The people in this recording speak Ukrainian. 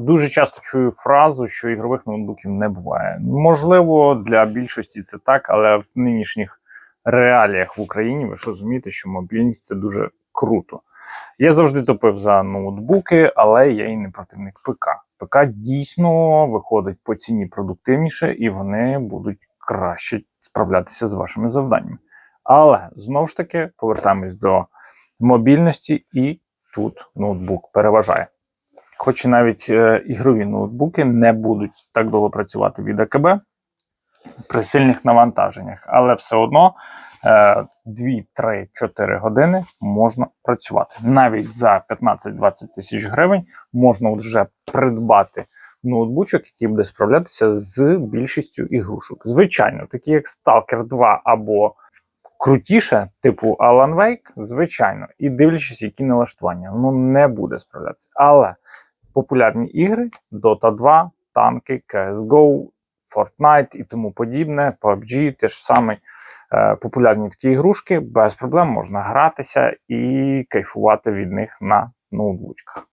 дуже часто чую фразу, що ігрових ноутбуків не буває. Можливо, для більшості це так, але в нинішніх реаліях в Україні ви ж розумієте, що мобільність це дуже круто. Я завжди топив за ноутбуки, але я і не противник ПК. ПК дійсно виходить по ціні продуктивніше, і вони будуть краще справлятися з вашими завданнями. Але знову ж таки повертаємось до мобільності, і тут ноутбук переважає. Хоч і навіть е, ігрові ноутбуки не будуть так довго працювати від АКБ при сильних навантаженнях, але все одно е, 2, 3, 4 години можна працювати. Навіть за 15-20 тисяч гривень можна вже придбати ноутбучок, який буде справлятися з більшістю ігрушок. Звичайно, такі як Stalker 2 або крутіше, типу Alan Wake, звичайно, і дивлячись, які налаштування, воно не буде справлятися. Але популярні ігри Dota 2, танки, CSGO, Fortnite і тому подібне, PUBG, те ж саме. Популярні такі ігрушки без проблем можна гратися і кайфувати від них на ноутбучках.